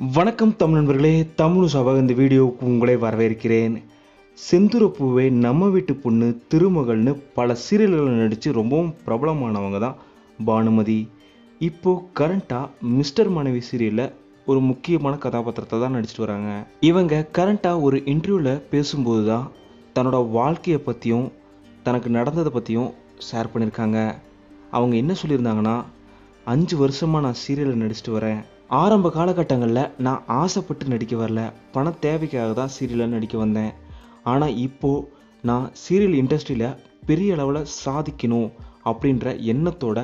வணக்கம் தமிழ் நண்பர்களே தமிழ் சபா இந்த வீடியோவுக்கு உங்களை வரவேற்கிறேன். செந்துரப்பூவே நம்ம வீட்டு பொண்ணு திருமகள்னு பல சீரியல்களில் நடித்து ரொம்பவும் பிரபலமானவங்க தான் பானுமதி. இப்போது கரண்ட்டாக மிஸ்டர் மனைவி சீரியலில் ஒரு முக்கியமான கதாபாத்திரத்தை தான் நடிச்சிட்டு வராங்க. இவங்க கரண்ட்டாக ஒரு இன்டர்வியூவில் பேசும்போது தான் தன்னோட வாழ்க்கையை பற்றியும் தனக்கு நடந்ததை பற்றியும் ஷேர் பண்ணியிருக்காங்க அவங்க என்ன சொல்லியிருந்தாங்கன்னா அஞ்சு வருஷமாக நான் சீரியலில் நடிச்சிட்டு வரேன். ஆரம்ப காலகட்டங்களில் நான் ஆசைப்பட்டு நடிக்க வரல. பண தேவைக்காக தான் சீரியலில் நடிக்க வந்தேன். ஆனால் இப்போது நான் சீரியல் இண்டஸ்ட்ரியில் பெரிய அளவில் சாதிக்கணும் அப்படின்ற எண்ணத்தோட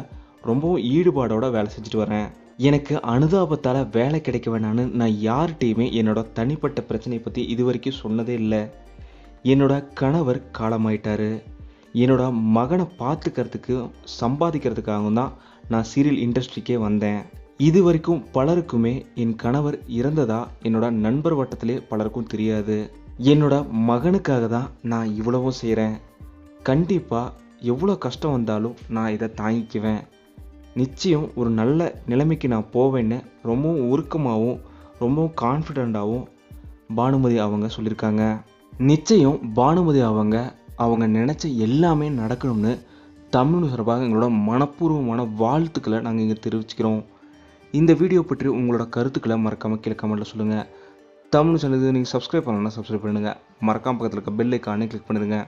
ரொம்பவும் ஈடுபாடோட வேலை செஞ்சுட்டு வரேன். எனக்கு அனுதாபத்தால் வேலை கிடைக்க வேணான்னு நான் யார்கிட்டையுமே என்னோட தனிப்பட்ட பிரச்சனையை பற்றி இது வரைக்கும் சொன்னதே இல்லை. என்னோட கணவர் காலமாயிட்டார். என்னோட மகனை பார்த்துக்கிறதுக்கு சம்பாதிக்கிறதுக்காகவும் தான் நான் சீரியல் இண்டஸ்ட்ரிக்கே வந்தேன். இது வரைக்கும் பலருக்குமே என் கணவர் இறந்ததா என்னோட நண்பர் வட்டத்திலே பலருக்கும் தெரியாது. என்னோட மகனுக்காக தான் நான் இவ்வளவும் செய்கிறேன் கண்டிப்பாக எவ்வளோ கஷ்டம் வந்தாலும் நான் இதை தாங்கிக்குவேன். நிச்சயம் ஒரு நல்ல நிலைமைக்கு நான் போவேன்னு ரொம்பவும் உருக்கமாகவும் ரொம்பவும் கான்ஃபிடெண்ட்டாகவும் பானுமதி அவங்க சொல்லியிருக்காங்க. நிச்சயம் பானுமதி அவங்க அவங்க நினச்ச எல்லாமே நடக்கணும்னு தமிழ் சார்பாக எங்களோட மனப்பூர்வமான வாழ்த்துக்களை நாங்கள் இங்கே தெரிவிச்சுக்கிறோம். இந்த வீடியோ பற்றி உங்களோட கருத்துக்களை மறக்காமல் கீழே கமெண்ட்டில் சொல்லுங்கள் தமிழ் சேனலுக்கு நீங்கள் சப்ஸ்கிரைப் பண்ணணும்னா சப்ஸ்கிரைப் பண்ணுங்கள் மறக்காம பக்கத்தில் இருக்க பெல் ஐக்கானே கிளிக் பண்ணிடுங்க.